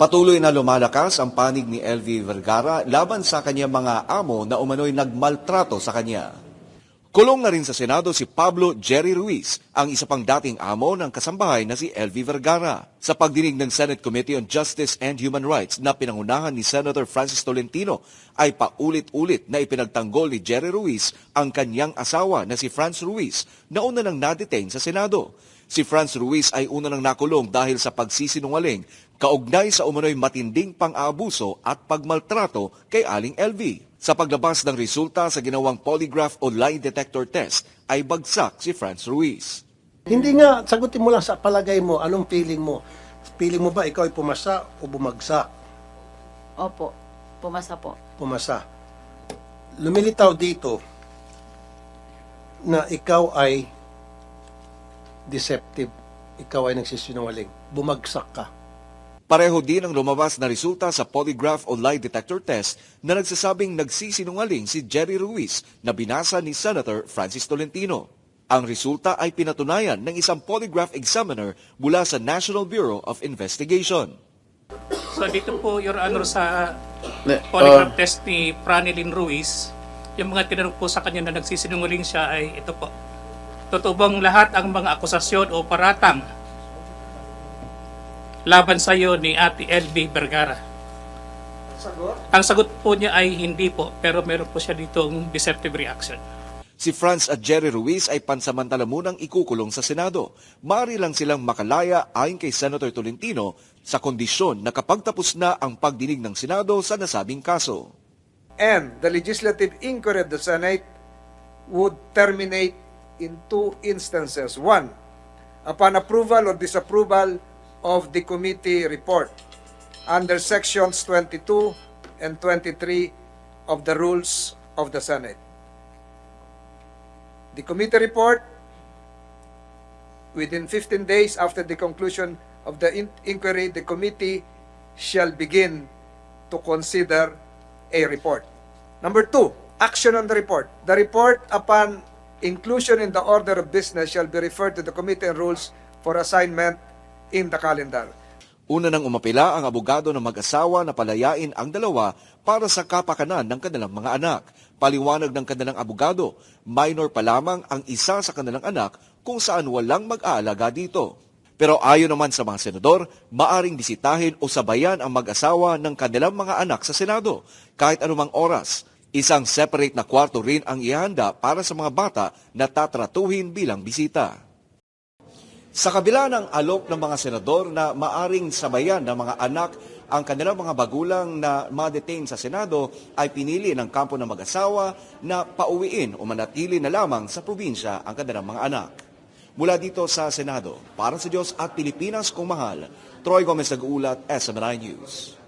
Patuloy na lumalakas ang panig ni LV Vergara laban sa kanyang mga amo na umano'y nagmaltrato sa kanya. Kulong na rin sa Senado si Pablo Jerry Ruiz, ang isa pang dating amo ng kasambahay na si LV Vergara. Sa pagdinig ng Senate Committee on Justice and Human Rights na pinangunahan ni Senator Francis Tolentino, ay paulit-ulit na ipinagtanggol ni Jerry Ruiz ang kanyang asawa na si Franz Ruiz na una nang nadetain sa Senado. Si Franz Ruiz ay una nang nakulong dahil sa pagsisinungaling kaugnay sa umano'y matinding pang-aabuso at pagmaltrato kay Aling LV. Sa paglabas ng resulta sa ginawang polygraph o lie detector test ay bagsak si Franz Ruiz. Hindi nga, sagutin mo lang sa palagay mo, anong feeling mo? Feeling mo ba ikaw ay pumasa o bumagsak? Opo, pumasa po. Pumasa. Lumilitaw dito na ikaw ay deceptive. Ikaw ay nagsisinungaling. Bumagsak ka. Pareho din ang lumabas na resulta sa polygraph o lie detector test na nagsasabing nagsisinungaling si Jerry Ruiz na binasa ni Senator Francis Tolentino. Ang resulta ay pinatunayan ng isang polygraph examiner mula sa National Bureau of Investigation. So dito po, Your Honor, sa polygraph test ni Franilin Ruiz, yung mga tinanong po sa kanya na nagsisinungaling siya ay ito po. Totoo bang lahat ang mga akusasyon o paratang laban sa iyo ni Ate LB Vergara? Ang sagot po niya ay hindi po, pero meron po siya ditong deceptive reaction. Si Franz at Jerry Ruiz ay pansamantala munang ikukulong sa Senado. Mari lang silang makalaya ayon kay Senator Tolentino sa kondisyon na kapag tapos na ang pagdinig ng Senado sa nasabing kaso. and the legislative inquiry of the Senate would terminate in two instances. One, upon approval or disapproval of the committee report under sections 22 and 23 of the rules of the Senate. The committee report within 15 days after the conclusion of the in- inquiry, the committee shall begin to consider a report. Number two, action on the report. The report upon inclusion in the order of business shall be referred to the committee on rules for assignment in the calendar. Una nang umapila ang abogado ng mag-asawa na palayain ang dalawa para sa kapakanan ng kanilang mga anak. Paliwanag ng kanilang abogado, minor pa lamang ang isa sa kanilang anak kung saan walang mag-aalaga dito. Pero ayon naman sa mga senador, maaring bisitahin o sabayan ang mag-asawa ng kanilang mga anak sa Senado kahit anumang oras. Isang separate na kwarto rin ang ihanda para sa mga bata na tatratuhin bilang bisita. Sa kabila ng alok ng mga senador na maaring sabayan ng mga anak ang kanilang mga bagulang na ma-detain sa Senado ay pinili ng kampo ng mag-asawa na pauwiin o manatili na lamang sa probinsya ang kanilang mga anak. Mula dito sa Senado, para sa Diyos at Pilipinas kung mahal, Troy Gomez nag-uulat, SMNI News.